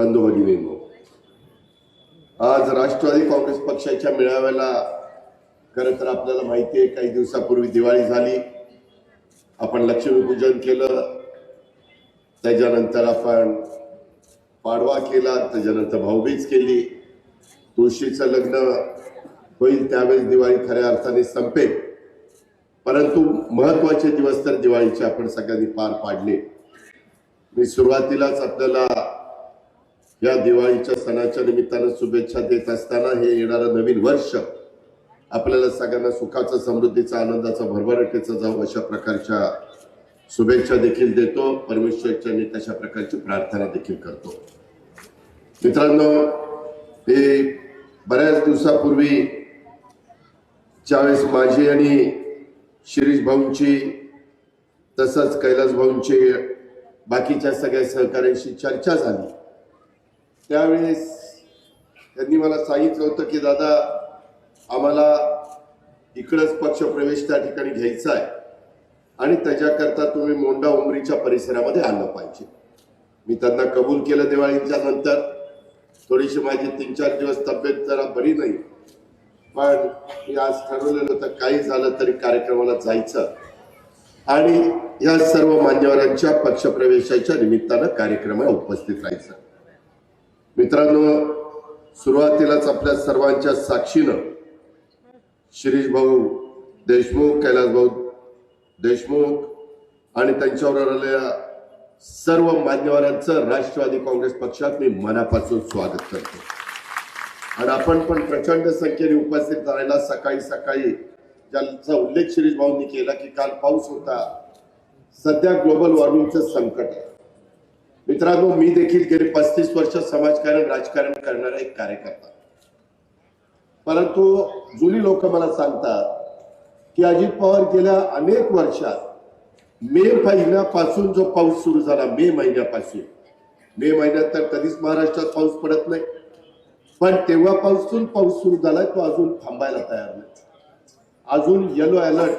बंधू भगिनींनो आज राष्ट्रवादी काँग्रेस पक्षाच्या मेळाव्याला खरं तर आपल्याला माहिती आहे काही दिवसापूर्वी दिवाळी झाली. आपण लक्ष्मीपूजन केलं. त्याच्यानंतर आपण पाडवा केला त्याच्यानंतर भाऊबीज केली. तुळशीचं लग्न होईल त्यावेळेस दिवाळी खऱ्या अर्थाने संपेल. परंतु महत्त्वाचे दिवस तर दिवाळीचे आपण सगळ्यांनी पार पाडले. मी सुरुवातीलाच आपल्याला या दिवाळीच्या सणाच्या निमित्तानं शुभेच्छा देत असताना हे येणारं नवीन वर्ष आपल्याला सगळ्यांना सुखाचा समृद्धीचा आनंदाचा भरभराटीचा जाऊ अशा प्रकारच्या शुभेच्छा देखील देतो. परमेश्वरच्या तशा प्रकारची प्रार्थना देखील करतो. मित्रांनो हे बऱ्याच दिवसापूर्वी ज्यावेळेस माझी आणि शिरीष भाऊंची तसंच कैलास भाऊंची बाकीच्या सगळ्या सहकाऱ्यांशी चर्चा झाली. त्यावेळेस त्यांनी मला सांगितलं होतं की दादा आम्हाला इकडंच पक्षप्रवेश त्या ठिकाणी घ्यायचा आहे आणि त्याच्याकरता तुम्ही मोंडा उमरीच्या परिसरामध्ये आलं पाहिजे. मी त्यांना कबूल केलं दिवाळीच्या नंतर. थोडीशी माझी तीन चार दिवस तब्येत जरा बरी नाही. पण मी आज ठरवलेलं होतं काही झालं तरी कार्यक्रमाला जायचं. आणि या सर्व मान्यवरांच्या पक्षप्रवेशाच्या निमित्तानं कार्यक्रमाला उपस्थित राहायचं. मित्रांनो सुरुवातीलाच आपल्या सर्वांच्या साक्षीनं शिरीष भाऊ देशमुख कैलास भाऊ देशमुख आणि त्यांच्यावर आलेल्या सर्व मान्यवरांचं राष्ट्रवादी काँग्रेस पक्षात मी मनापासून स्वागत करतो. आणि आपण पण प्रचंड संख्येने उपस्थित राहिला सकाळी सकाळी ज्यांचा उल्लेख शिरीष भाऊंनी केला की काल पाऊस होता सध्या ग्लोबल वॉर्मिंगचं संकट आहे. मित्रांनो मी देखील गेली पस्तीस वर्ष समाजकारण राजकारण करणारा एक कार्यकर्ता. परंतु जुनी लोक मला सांगतात की अजित पवार गेल्या अनेक वर्षात मे महिन्यापासून जो पाऊस सुरू झाला मे महिन्यापासून. मे महिन्यात तर कधीच महाराष्ट्रात पाऊस पडत नाही. पण तेव्हापासून पाऊस सुरू झालाय तो अजून थांबायला तयार नाही. अजून येलो अलर्ट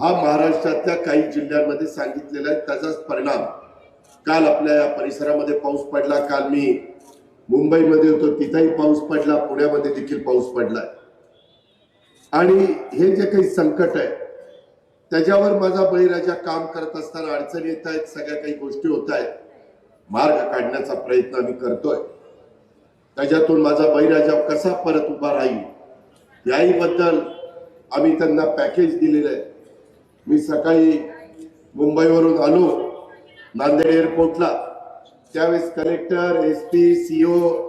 हा महाराष्ट्रातल्या काही जिल्ह्यांमध्ये सांगितलेला आहे. त्याचाच परिणाम काल आपल्या परिसरामध्ये पाऊस पडला. काल मी मुंबईमध्ये होतो. तिथेही पाऊस पडला. पुण्यामध्ये देखील पाऊस पडला आणि हे जे काही संकट आहे त्याच्यावर माझा बळीराजा काम करत असताना अडचणी येत आहेत. सगळ्या काही गोष्टी होत आहेत. मार्ग काढण्याचा प्रयत्न आम्ही करतोय. त्याच्यातून माझा बळीराजा कसा परत उभा राहील याही बद्दल आम्ही त्यांना पॅकेज दिलेलं आहे. मी सकाळी मुंबईवरून आलो. नांदेड एअरपोर्टला. त्यावेळेस कलेक्टर एस पी सीओ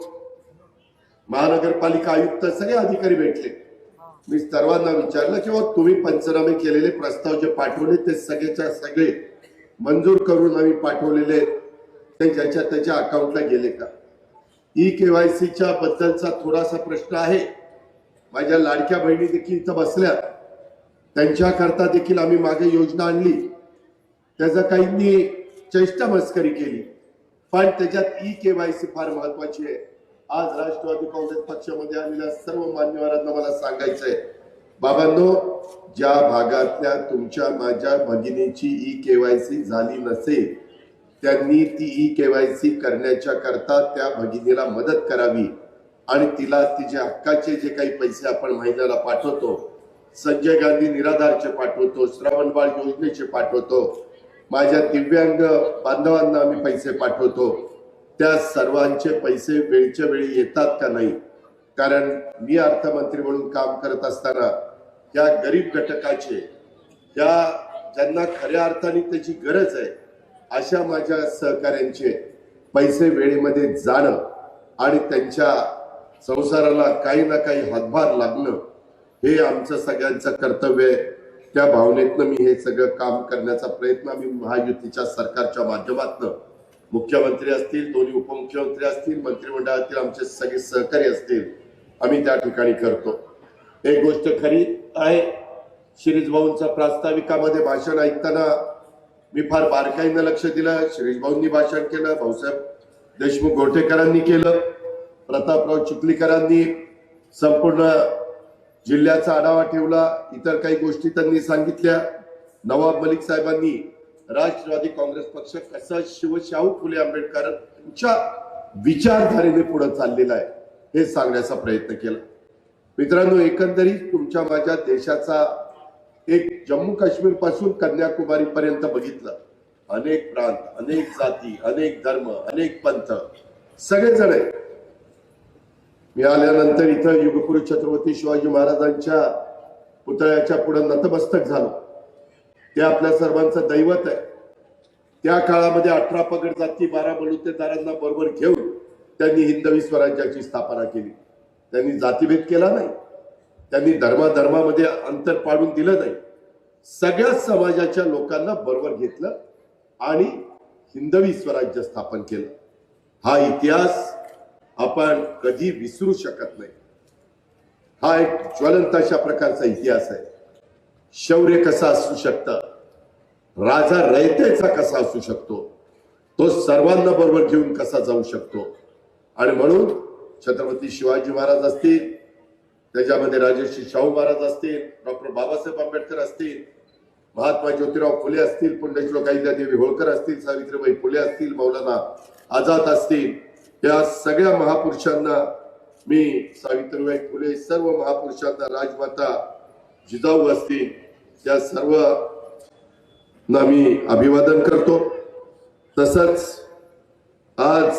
महानगरपालिका आयुक्त सगळे अधिकारी भेटले. मी सर्वांना विचारलं की "बुवा, तुम्ही पंचनामे केलेले प्रस्ताव जे पाठवले ते सगळेच्या सगळे मंजूर करून आम्ही पाठवलेले आहेत. ते ज्याच्या त्याच्या अकाउंटला गेले का? ई केवायसीच्या बद्दलचा थोडासा प्रश्न आहे. माझ्या लाडक्या बहिणी देखील इथं बसल्या. त्यांच्याकरता देखील आम्ही मागे योजना आणली. त्याचा काहींनी चेष्टा मस्करी केली. पण त्याच्यात ई केवायसी फार महत्वाची आहे. आज राष्ट्रवादी काँग्रेस पक्षामध्ये आलेल्या सर्व मान्यवरांना मला सांगायचंय. बाबांनो ज्या भागातल्या तुमच्या माझ्या भगिनीची ई केवायसी झाली नसेल त्यांनी ती ई केवायसी करण्याच्या करता त्या भगिनीला मदत करावी आणि तिला तिच्या हक्काचे जे काही पैसे आपण महिन्याला पाठवतो संजय गांधी निराधारचे पाठवतो श्रावणबाळ योजनेचे पाठवतो माझ्या दिव्यांग बांधवांना आम्ही पैसे पाठवतो. त्या सर्वांचे पैसे वेळच्या वेळी येतात का नाही? कारण मी अर्थमंत्री म्हणून काम करत असताना या गरीब घटकाचे या ज्यांना खऱ्या अर्थाने त्याची गरज आहे अशा माझ्या सहकाऱ्यांचे पैसे वेळेमध्ये जाणं आणि त्यांच्या संसाराला काही ना काही हातभार लागणं हे आमचं सगळ्यांचं कर्तव्य आहे. त्या भावनेतनं मी हे सगळं काम करण्याचा प्रयत्न आम्ही महायुतीच्या सरकारच्या माध्यमातून मुख्यमंत्री असतील दोन्ही उपमुख्यमंत्री असतील मंत्रिमंडळातील आमचे सगळे सहकारी असतील आम्ही त्या ठिकाणी करतो. एक गोष्ट खरी आहे शिरीष भाऊंचा प्रास्ताविकामध्ये भाषण ऐकताना मी फार बारकाईनं लक्ष दिलं. शिरीष भाऊंनी भाषण केलं भाऊसाहेब देशमुख गोटेकरांनी केलं प्रतापराव चिखलीकरांनी संपूर्ण जिल्ह्याचा आढावा ठेवला. इतर काही गोष्टी त्यांनी सांगितल्या. नवाब मलिक साहेबांनी राष्ट्रवादी काँग्रेस पक्ष कसा शिवशाहू फुले आंबेडकरांच्या विचारधारेने पुढे चाललेला आहे हे सांगण्याचा प्रयत्न केला. मित्रांनो एकंदरीत तुमच्या माझ्या देशाचा एक जम्मू काश्मीरपासून कन्याकुमारी पर्यंत बघितलं. अनेक प्रांत अनेक जाती अनेक धर्म अनेक पंथ सगळेजण आहेत मी आल्यानंतर इथं युगपुरुष छत्रपती शिवाजी महाराजांच्या पुतळ्याच्या पुढे नतमस्तक झालो. ते आपल्या सर्वांचं दैवत आहे. त्या काळामध्ये अठरा पगड जाती बारा बलुतेदारांना बरोबर घेऊन त्यांनी हिंदवी स्वराज्याची स्थापना केली. त्यांनी जातीभेद केला नाही. त्यांनी धर्माधर्मामध्ये अंतर पाडून दिलं नाही. सगळ्या समाजाच्या लोकांना बरोबर घेतलं आणि हिंदवी स्वराज्य स्थापन केलं. हा इतिहास आपण कधी विसरू शकत नाही. हा एक ज्वलंत अशा प्रकारचा इतिहास आहे. शौर्य कसा असू शकतं? राजा रयतेचा कसा असू शकतो? तो सर्वांना बरोबर घेऊन कसा जाऊ शकतो? आणि म्हणून छत्रपती शिवाजी महाराज असतील त्याच्यामध्ये राजर्षी शाहू महाराज असतील डॉक्टर बाबासाहेब आंबेडकर असतील महात्मा ज्योतिराव फुले असतील पुण्यश्लोक देवी होळकर असतील सावित्रीबाई फुले असतील मौलाना आझाद असतील या सगळ्या महापुरुषांना मी सावित्रीबाई फुले सर्व महापुरुषांना राजमाता जिजाऊ असतील त्या सर्व ना मी अभिवादन करतो. तसंच आज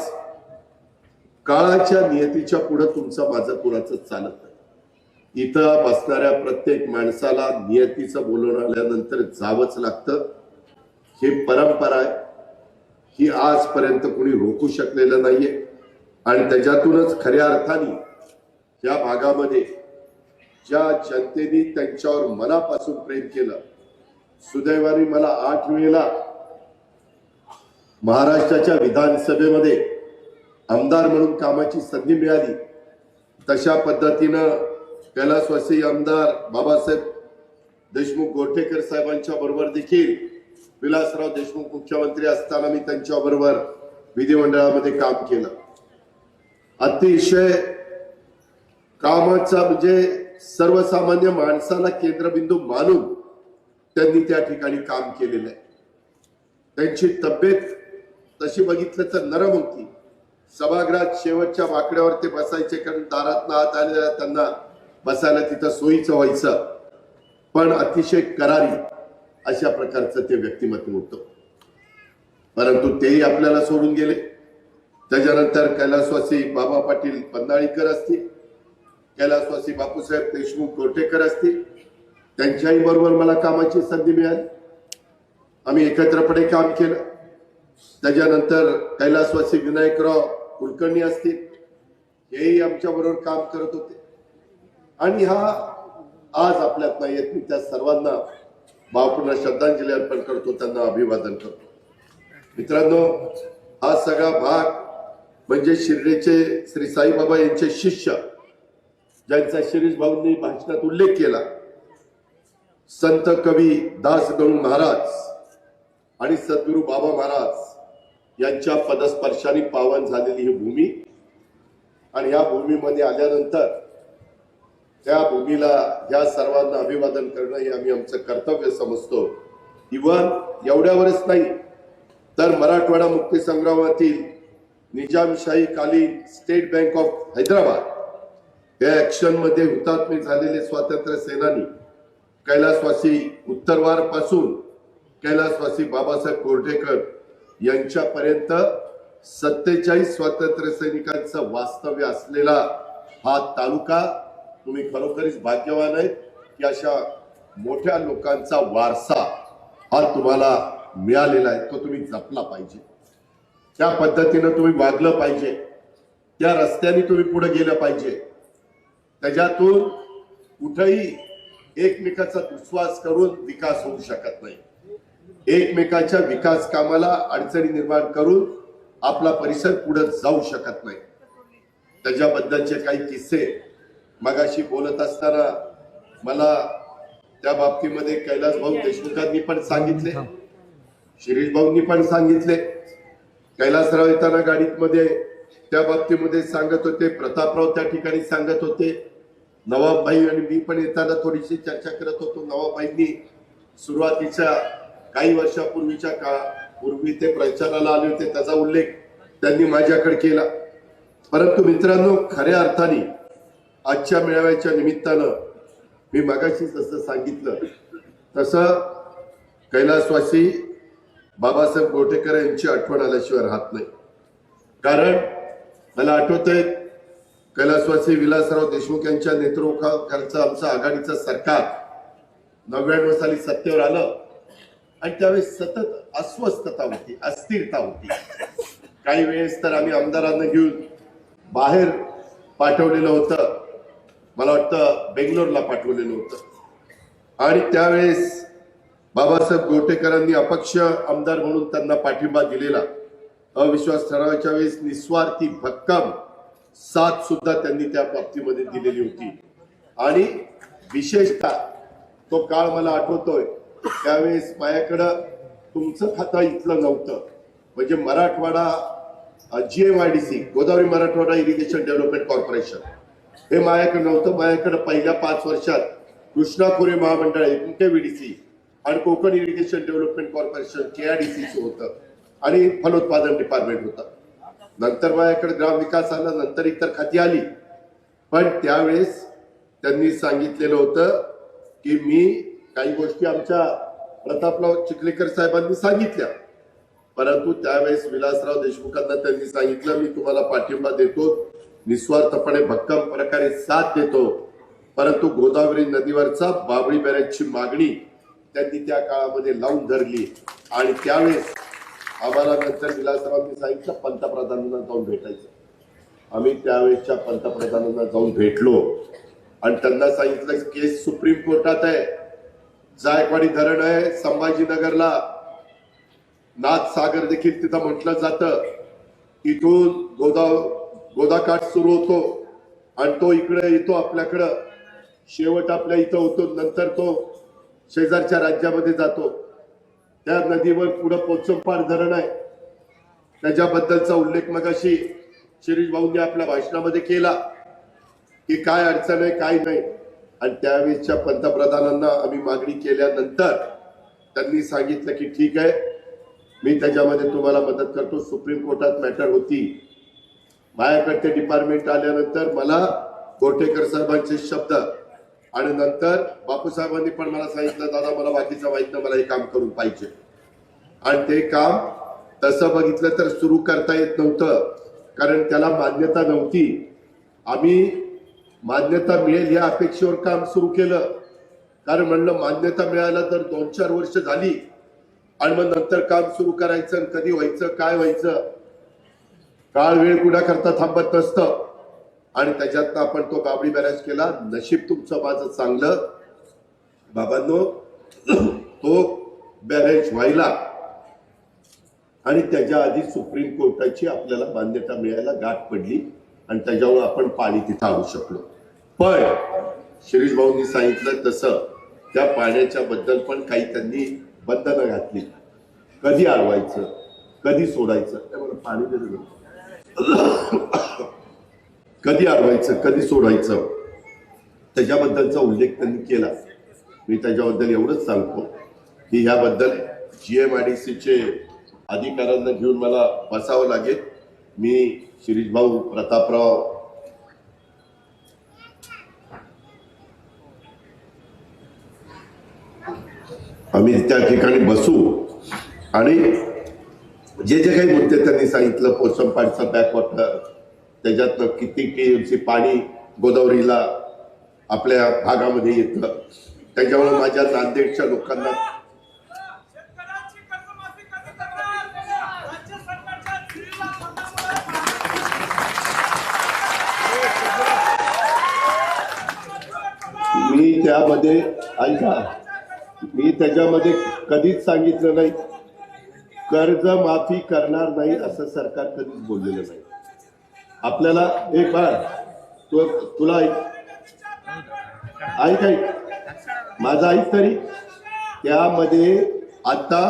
काळाच्या नियतीच्या पुढे तुमचं माझं कुणाचं चालत नाही. इथं बसणाऱ्या प्रत्येक माणसाला नियतीचं बोलून आल्यानंतर जावंच लागतं. ही परंपरा आहे. ही आजपर्यंत कुणी रोखू शकलेलं नाहीये. आणि त्याच्यातूनच खऱ्या अर्थाने या भागामध्ये ज्या जनतेने त्यांच्यावर मनापासून प्रेम केलं सुदैवाने मला आठ वेळेला महाराष्ट्राच्या विधानसभेमध्ये आमदार म्हणून कामाची संधी मिळाली. तशा पद्धतीनं कैलासवासी आमदार बाबासाहेब देशमुख गोरठेकर साहेबांच्या बरोबर देखील विलासराव देशमुख मुख्यमंत्री असताना मी त्यांच्याबरोबर विधिमंडळामध्ये काम केलं. अतिशय कामाचा म्हणजे सर्वसामान्य माणसाला केंद्रबिंदू मानून त्यांनी त्या ठिकाणी काम केलेलं आहे. त्यांची तब्येत तशी बघितलं तर नरम होती. सभागृहात शेवटच्या बाकड्यावर ते बसायचे कारण दारात आत आलेल्या त्यांना बसायला तिथं सोयीचं व्हायचं. पण अतिशय करारी अशा प्रकारचं ते व्यक्तिमत्व होतं. परंतु तेही आपल्याला सोडून गेले. त्याच्यानंतर कैलासवासी बाबा पाटील पन्नाळीकर असतील कैलासवासी बापूसाहेब देशमुख गोटेकर असतील त्यांच्याही बरोबर मला कामाची संधी मिळाली. आम्ही एकत्रपणे काम केलं. त्याच्यानंतर कैलासवासी विनायकराव कुलकर्णी असतील हेही आमच्या बरोबर काम करत होते. आणि हा आज आपल्यात नाही येत मी त्या सर्वांना भावपूर्ण श्रद्धांजली अर्पण करतो त्यांना अभिवादन करतो. मित्रांनो हा सगळा भाग म्हणजे शिर्डीचे श्री साईबाबा यांचे शिष्य ज्यांचा शिरीष भाऊंनी भाषणात उल्लेख केला संत कवी दास गणू महाराज आणि सद्गुरू बाबा महाराज यांच्या पदस्पर्शाने पावन झालेली ही भूमी. आणि या भूमीमध्ये आल्यानंतर त्या भूमीला या सर्वांना अभिवादन करणं हे आम्ही आमचं कर्तव्य समजतो. इव्हन एवढ्यावरच नाही तर मराठवाडा मुक्ती निजामशाही कालीन स्टेट बँक ऑफ हैदराबाद या ॲक्शनमध्ये हुतात्मे झालेले स्वातंत्र्य सेनानी कैलासवासी उत्तरवारपासून कैलासवासी बाबासाहेब कोर्टेकर यांच्यापर्यंत सत्तेचाळीस स्वातंत्र्य सैनिकांचं वास्तव्य असलेला हा तालुका तुम्ही खरोखरीच भाग्यवान आहेत. की अशा मोठ्या लोकांचा वारसा हा तुम्हाला मिळालेला आहे तो तुम्ही जपला पाहिजे. त्या पद्धतीनं तुम्ही वागलं पाहिजे त्या रस्त्याने तुम्ही पुढे गेलं पाहिजे. त्याच्यातून कुठेही एकमेकाचा दुस्वास करून विकास होऊ शकत नाही. एकमेकाच्या विकास कामाला अडचणी निर्माण करून आपला परिसर पुढे जाऊ शकत नाही. त्याच्याबद्दलचे काही किस्से मगाशी बोलत असताना मला त्या बाबतीमध्ये कैलास भाऊ देशमुखांनी पण सांगितले शिरीष भाऊंनी पण सांगितले. कैलासराव येताना गाडीत मध्ये त्या बाबतीमध्ये सांगत होते प्रतापराव त्या ठिकाणी सांगत होते. नवाबभाई आणि मी पण येताना थोडीशी चर्चा करत होतो. नवाबाईंनी सुरुवातीच्या काही वर्षापूर्वीच्या काळ पूर्वी ते प्रचाराला आले होते त्याचा उल्लेख त्यांनी माझ्याकडे केला. परंतु मित्रांनो खऱ्या अर्थाने आजच्या मेळाव्याच्या निमित्तानं मी मागाशी जसं सांगितलं तसं कैलासवासी बाबासाहेब गोटेकर यांची आठवण आल्याशिवाय राहत नाही. कारण मला आठवतंय कैलासवासी विलासराव देशमुख यांच्या नेतृत्वाखालचं आमचं आघाडीचं सरकार नव्याण्णव साली सत्तेवर आलं. आणि त्यावेळेस सतत अस्वस्थता होती अस्थिरता होती. काही वेळेस तर आम्ही आमदारांना घेऊन बाहेर पाठवलेलं होतं. मला वाटतं बेंगलोरला पाठवलेलं होतं. आणि त्यावेळेस बाबासाहेब गोटेकरांनी अपक्ष आमदार म्हणून त्यांना पाठिंबा दिलेला. अविश्वास ठरावाच्या वेळेस निस्वार्थी भक्कम साथ सुद्धा त्यांनी त्या बाबतीमध्ये दिलेली होती. आणि विशेषतः तो काळ मला आठवतोय. त्यावेळेस माझ्याकडं तुमचं खातं इथलं नव्हतं. म्हणजे Marathwada GMIDC Godavari Marathwada irrigation development corporation. हे माझ्याकडे नव्हतं. माझ्याकडे पहिल्या पाच वर्षात कृष्णा खोरे महामंडळ एमकेव्हीडीसी आणि कोकण इरिगेशन डेव्हलपमेंट कॉर्पोरेशन केआयडीसीचं होतं. आणि फलोत्पादन डिपार्टमेंट होतं. नंतर माझ्याकडे ग्रामविकास आला नंतर इतर खाती आली. पण त्यावेळेस त्यांनी सांगितलेलं होतं की मी काही गोष्टी आमच्या प्रतापराव चिखलेकर साहेबांनी सांगितल्या. परंतु त्यावेळेस विलासराव देशमुखांना त्यांनी सांगितलं मी तुम्हाला पाठिंबा देतो निस्वार्थपणे भक्कम प्रकारे साथ देतो. परंतु गोदावरी नदीवरचा बाबळी बॅरेजची मागणी त्यांनी त्या काळामध्ये लावून धरली. आणि त्यावेळेस आम्हाला नंतर विलासरावांनी सांगितलं पंतप्रधानांना जाऊन भेटायचं. आम्ही त्यावेळेसच्या पंतप्रधानांना जाऊन भेटलो. आणि त्यांना सांगितलं की केस सुप्रीम कोर्टात आहे. जायकवाडी धरण आहे संभाजीनगरला. नाथ सागर देखील तिथं म्हटलं जातं. इथून गोदा गोदाकाठ सुरू होतो. आणि तो इकडे येतो आपल्याकडं. शेवट आपल्या इथं होतो. नंतर तो शेजारच्या राज्यामध्ये जातो. त्या नदीवर पुढं पोचंपाड धरण आहे. त्याच्याबद्दलचा उल्लेख मगाशी शिरीष भाऊंनी आपल्या भाषणामध्ये केला की काय अडचण आहे काय नाही. आणि त्यावेळेसच्या पंतप्रधानांना आम्ही मागणी केल्यानंतर त्यांनी सांगितलं की ठीक आहे मी त्याच्यामध्ये तुम्हाला मदत करतो. सुप्रीम कोर्टात मॅटर होती. माझ्याकडे ते डिपार्टमेंट आल्यानंतर मला गोटेकर साहेबांचे शब्द आणि नंतर बापूसाहेबांनी पण मला सांगितलं दादा मला बाकीचं माहीत नाही मला हे काम करून पाहिजे. आणि ते काम तसं बघितलं तर सुरू करता येत नव्हतं कारण त्याला मान्यता नव्हती. आम्ही मान्यता मिळेल या अपेक्षेवर काम सुरू केलं. कारण म्हणलं मान्यता मिळायला तर दोन चार वर्ष झाली. आणि मग नंतर काम सुरू करायचं आणि कधी व्हायचं काय व्हायचं काळ वेळ कुणाकरता थांबत नसतं. आणि त्याच्यातनं आपण तो काबडी बॅरेज केला. नशीब तुमचं माझं चांगलं. बाबांनो तो बॅरेज व्हायला आणि त्याच्या आधी सुप्रीम कोर्टाची आपल्याला मान्यता मिळायला गाठ पडली आणि त्याच्यावर आपण पाणी तिथं आणू शकलो. पण शिरीष भाऊंनी सांगितलं तसं. त्या पाण्याच्या बद्दल पण काही त्यांनी बंधनं घातली. कधी अडवायचं कधी सोडायचं? त्यामुळे पाणी दिलं. कधी अडवायचं कधी सोडायचं त्याच्याबद्दलचा उल्लेख त्यांनी केला. मी त्याच्याबद्दल एवढंच सांगतो की ह्याबद्दल जी एम आय डी सीचे अधिकाऱ्यांना घेऊन मला बसावं लागेल. मी शिरीषभाऊ प्रतापराव आम्ही त्या ठिकाणी बसू आणि जे जे काही मुद्दे त्यांनी सांगितलं पोसमपाडचं बॅकवॉटर त्याच्यातनं किती टीएमसी पाणी गोदावरीला आपल्या भागामध्ये येतं. त्याच्यामुळे माझ्या नांदेडच्या लोकांना मी त्यामध्ये ऐका मी त्याच्यामध्ये कधीच सांगितलं नाही. कर्ज माफी करणार नाही असं सरकार कधीच बोललेलं नाही. आपल्याला एक बार तू तुला ऐक ऐक ऐक माझा ऐक तरी त्यामध्ये आता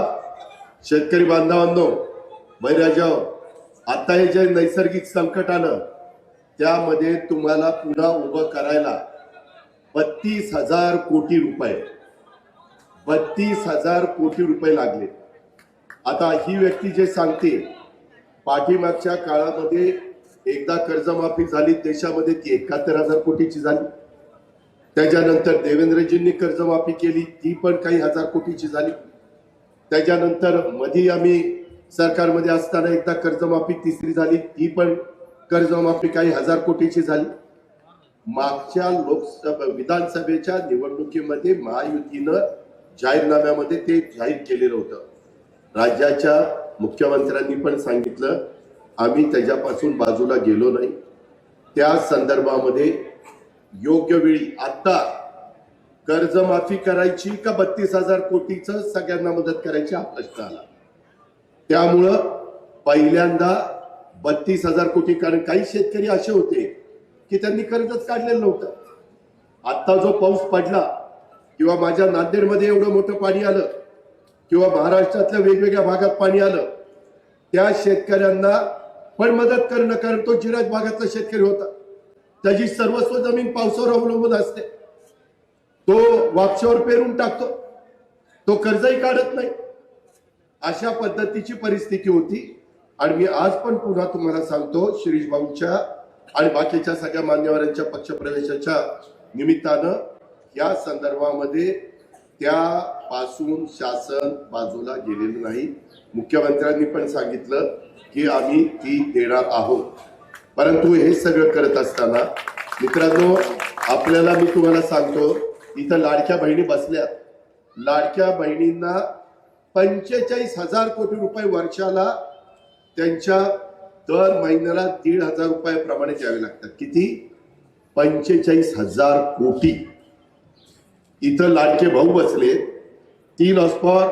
शेतकरी बांधवांनो बैराजाव आता हे जे नैसर्गिक संकट आलं त्यामध्ये तुम्हाला पुन्हा उभं करायला बत्तीस हजार कोटी रुपये बत्तीस हजार कोटी रुपये लागले. आता ही व्यक्ती जे सांगते पाठीमागच्या काळामध्ये एकदा कर्जमाफी झाली देशामध्ये ती एकाहत्तर हजार कोटीची झाली. त्याच्यानंतर देवेंद्रजींनी कर्जमाफी केली ती पण काही हजार कोटीची झाली. त्याच्यानंतर मधी आम्ही सरकारमध्ये असताना एकदा कर्जमाफी तिसरी झाली ती पण कर्जमाफी काही हजार कोटीची झाली. मागच्या लोकसभा विधानसभेच्या निवडणुकीमध्ये महायुतीनं जाहीरनाम्यामध्ये ते जाहीर केलेलं होतं. राज्याच्या मुख्यमंत्र्यांनी पण सांगितलं आम्ही त्याच्यापासून बाजूला गेलो नाही. त्या संदर्भामध्ये योग्य वेळी आता कर्जमाफी करायची का बत्तीस हजार कोटीचं सगळ्यांना मदत करायची हा प्रश्न आला. त्यामुळं पहिल्यांदा बत्तीस हजार कोटी कारण काही शेतकरी असे होते की त्यांनी कर्जच काढलेलं नव्हतं. आत्ता जो पाऊस पडला किंवा माझ्या नांदेडमध्ये एवढं मोठं पाणी आलं किंवा महाराष्ट्रातल्या वेगवेगळ्या भागात पाणी आलं त्या शेतकऱ्यांना पण मदत करणं कारण तो जिराज भागातला शेतकरी होता. त्याची सर्वस्व जमीन पावसावर अवलंबून असते. तो वापशावर पेरून टाकतो. तो कर्जही काढत नाही. अशा पद्धतीची परिस्थिती होती. आणि मी आज पण पुन्हा तुम्हाला सांगतो शिरीष भाऊंच्या आणि बाकीच्या सगळ्या मान्यवरांच्या पक्षप्रवेशाच्या निमित्तानं या संदर्भामध्ये त्यापासून शासन बाजूला गेलेलं नाही. मुख्यमंत्र्यांनी पण सांगितलं की आम्ही ती देणार आहोत. परंतु हे सगळं करत असताना मित्रांनो आपल्याला मी तुम्हाला सांगतो इथं लाडक्या बहिणी बसल्यात. लाडक्या बहिणींना पंचेचाळीस हजार कोटी रुपये वर्षाला त्यांच्या दर महिन्याला दीड हजार रुपयाप्रमाणे द्यावे लागतात. किती? पंचेचाळीस हजार कोटी. इथं लाडके भाऊ बसले. तीन हॉस्पॉर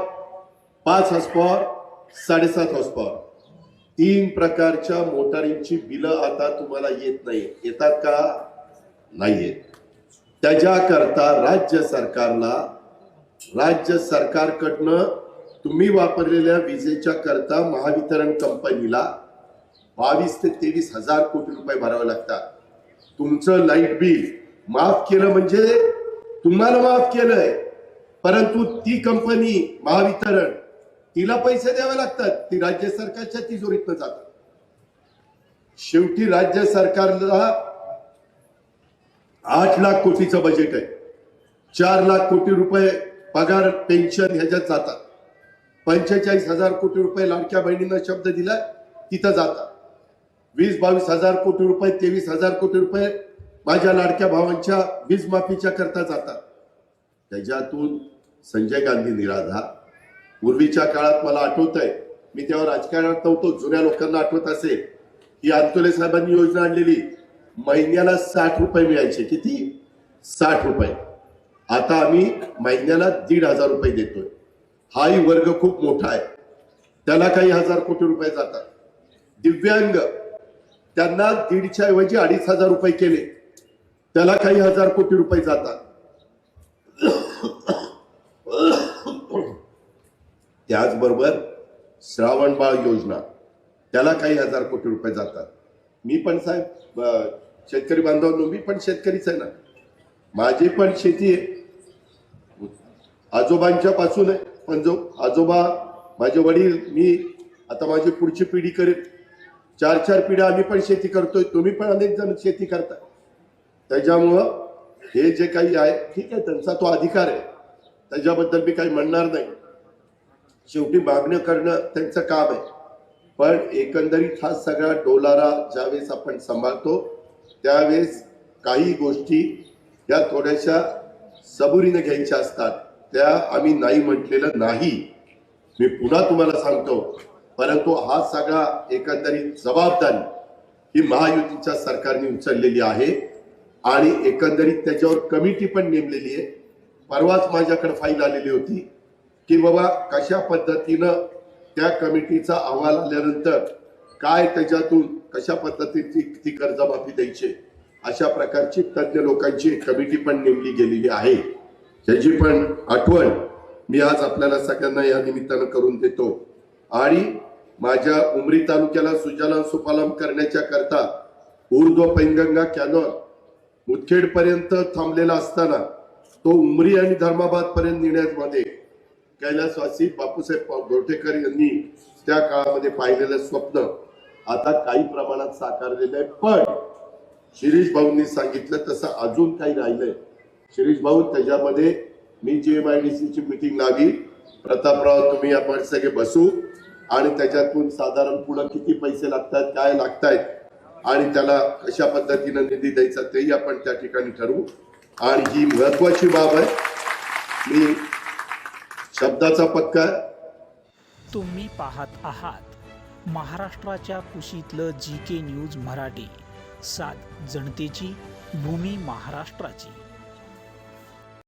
पाच हॉस्पॉर साडेसात हॉस्पॉर तीन प्रकारच्या मोटारींची बिलं आता तुम्हाला येत नाही येतात का? नाही येत त्याच्याकरता राज्य सरकारला राज्य सरकारकडनं तुम्ही वापरलेल्या विजेच्या करता महावितरण कंपनीला बावीस ते तेवीस हजार कोटी रुपये भरावे लागतात. तुमचं लाइट बिल माफ केलं म्हणजे तुम्हाला माफ केलंय. परंतु ती कंपनी महावितरण तिला पैसे द्यावे लागतात. ती राज्य सरकारच्या तिजोरीतनं जातात शेवटी राज्य सरकारला आठ लाख कोटीचं बजेट आहे. चार लाख कोटी रुपये पगार पेन्शन ह्याच्यात जातात. पंचेचाळीस हजार कोटी रुपये लाडक्या बहिणींना शब्द दिला तिथं जातात. वीस बावीस हजार कोटी रुपये तेवीस हजार कोटी रुपये माझ्या लाडक्या भावांच्या वीज माफीच्या करता जातात. त्याच्यातून संजय गांधी निराधार. पूर्वीच्या काळात मला आठवत आहे मी तेव्हा राजकारणात नव्हतो जुन्या लोकांना आठवत असेल ही अंतोले साहेबांनी योजना आणलेली महिन्याला साठ रुपये मिळायचे. किती? साठ रुपये. आता आम्ही महिन्याला दीड हजार रुपये देतोय. हाही वर्ग खूप मोठा आहे. त्याला काही हजार कोटी रुपये जातात. दिव्यांग त्यांना दीडच्या ऐवजी अडीच हजार रुपये केले. त्याला काही हजार कोटी रुपये जातात. त्याचबरोबर श्रावणबाळ योजना त्याला काही हजार कोटी रुपये जातात. मी पण साहेब शेतकरी बांधवांनो मी पण शेतकरीच आहे ना. माझी पण शेती आहे. आजोबांच्या पासून आहे पण जो आजोबा माझे वडील मी आता माझी पुढची पिढी करेल चार चार पिढ्या आम्ही पण शेती करतोय तुम्ही पण अनेक जण शेती करता त्याच्यामुळं हे जे काही आहे ठीक आहे त्यांचा तो अधिकार आहे. त्याच्याबद्दल मी काही म्हणणार नाही. शेवटी मागणं करणं त्यांचं काम आहे. पण एकंदरीत हा सगळा डोलारा ज्यावेळेस आपण सांभाळतो त्यावेळेस काही गोष्टी या थोड्याशा सबुरीने घ्यायच्या असतात. त्या आम्ही नाही म्हटलेलं नाही. मी पुन्हा तुम्हाला सांगतो परंतु हा सगळा एकंदरीत जबाबदारी ही महायुतीच्या सरकारने उचललेली आहे आणि एकंदरीत त्याच्यावर कमिटी पण नेमलेली आहे. परवाच माझ्याकडे फाईल आलेली होती. की बाबा कशा पद्धतीनं त्या कमिटीचा अहवाल आल्यानंतर काय त्याच्यातून कशा पद्धतीची ती कर्जमाफी द्यायची? अशा प्रकारची तज्ज्ञ लोकांची कमिटी पण नेमली गेलेली आहे. त्याची पण आठवण मी आज आपल्याला सगळ्यांना या निमित्तानं करून देतो. आणि माझ्या उमरी तालुक्याला सुजलाम सुपालम करण्याच्या करता ऊर्ध्व पैनगंगा कॅनॉल मुदखेड पर्यंत थांबलेला असताना तो उमरी आणि धर्माबाद पर्यंत नेण्यामध्ये कैलासवासी बापूसाहेब गोरठेकर यांनी त्या काळामध्ये पाहिलेलं स्वप्न आता काही प्रमाणात साकारलेलं आहे. पण शिरीष भाऊंनी सांगितलं तसं अजून काही राहिलंय. शिरीष भाऊ त्याच्यामध्ये मी जी एम आय डी ची मिटिंग लावी. प्रतापराव तुम्ही आपण सगळे बसू. आणि त्याच्यातून साधारण पुढं किती पैसे लागतात काय लागतायत आणि त्याला कशा पद्धतीनं निधी द्यायचा तेही आपण त्या ठिकाणी ठरवू. आणि ही महत्वाची बाब आहे. मी शब्दाचा पत्कार? तुम्ही पाहत आहात महाराष्ट्राच्या कुशीतलं जी के न्यूज मराठी सात जनतेची भूमी महाराष्ट्राची.